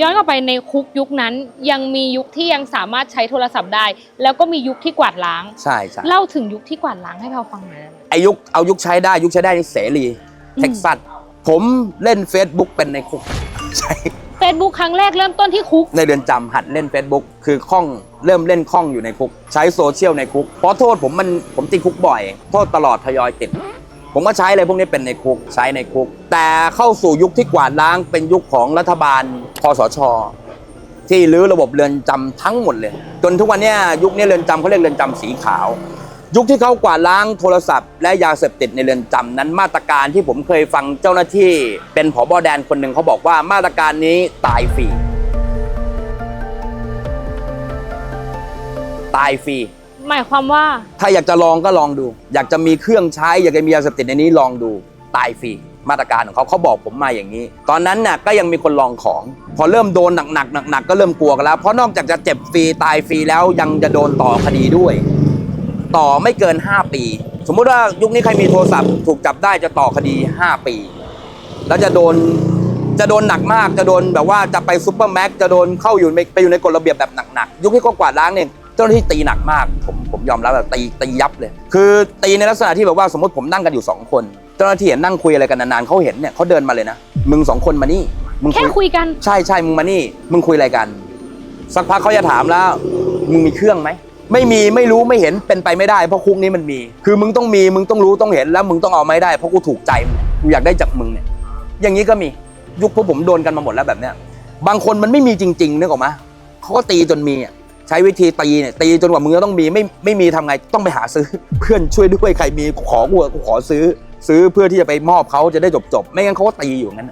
ย้อนกลับไปในคุกยุคนั้นยังมียุคที่ยังสามารถใช้โทรศัพท์ได้ แล้วก็มียุคที่กวาดล้าง ใช่ใช่เล่าถึงยุคที่กวาดล้างให้เราฟังหน่อยได้ไหมไอยุคเอายุคใช้ได้ยุคใช้ได้นี่เสรีอืมเท็กซัสผมเล่น Facebook เป็นในคุกใช่เฟซบุ๊กครั้งแรกเริ่มต้นที่คุก ในเรือนจำหัดเล่น Facebook คือคล่องเริ่มเล่นคล่องอยู่ในคุก ใช้โซเชียลในคุกเพราะโทษผมมันผมติดคุกบ่อย โทษตลอดทยอยติด ผมก็ใช้อะไรพวกนี้เป็นในคุกใช้ในคุก แต่เข้าสู่ยุคที่กวาดล้างเป็นยุคของรัฐบาลคอสช ที่รื้อระบบเรือนจำทั้งหมดเลย จนทุกวันนี้ยุคนี้เรือนจำเขาเรียกเรือนจำสีขาว ยุคที่เขากวาดล้างโทรศัพท์ และยาเสพติดในเรือนจำนั้นมาตรการที่ผมเคยฟังเจ้าหน้าที่เป็นผบแดนคนหนึ่งเขาบอกว่ามาตรการนี้ตายฟรีตายฟรี หมายความว่า ถ้าอยากจะลองก็ลองดู อยากจะมีเครื่องใช้ อยากจะมียาเสพติดในนี้ลองดูตายฟรีมาตรการของเขาเขาบอกผมมาอย่างนี้ ตอนนั้นน่ะก็ยังมีคนลองของ พอเริ่มโดนหนักๆหนักๆก็เริ่มกลัวกันแล้ว เพราะนอกจากจะเจ็บฟรีตายฟรีแล้วยังจะโดนต่อคดีด้วย ต่อไม่เกิน 5 ปี สมมุติว่ายุคนี้ใครมีโทรศัพท์ถูกจับได้จะต่อคดี 5 ปี แล้วจะโดนจะโดนหนักมากจะโดนแบบว่าจะไปซุปเปอร์แม็กจะโดนเข้าอยู่ในไปอยู่ในกฎระเบียบแบบหนักๆยุคที่เขากวาดล้างเนี่ย เจ้าหน้าที่ตีหนักมากผมผมยอมรับแบบตีตียับเลย คือตีในลักษณะที่แบบว่าสมมติผมนั่งกันอยู่สองคน เจ้าหน้าที่เห็นนั่งคุยอะไรกันนานๆเขาเห็นเนี่ยเขาเดินมาเลยนะมึงสองคนมานี่มึงแค่คุยกัน ใช่ใช่มึงมานี่ มึงคุยอะไรกัน สักพักเขาจะถามแล้วมึงมีเครื่องไหมไม่มีไม่รู้ไม่เห็นเป็นไปไม่ได้เพราะคุกนี้มันมี คือมึงต้องมีมึงต้องรู้ต้องเห็นแล้วมึงต้องเอาไม่ได้เพราะกูถูกใจมึงกูอยากได้จากมึงเนี่ยอย่างนี้ก็มียุคพวกผมโดนกันมาหมดแล้วแบบเนี้ยบางคนมันไม่มีจริงๆนึกออกไหมเขาก็ตีจนมีอะ ใช้วิธีตีเนี่ยตีจนกว่ามึงจะต้องมีไม่ไม่มีทำไงต้องไปหาซื้อ เพื่อนช่วยด้วยใครมีขอกูขอซื้อ ซื้อเพื่อที่จะไปมอบเขาจะได้จบจบไม่งั้นเขาก็ตีอยู่งั้น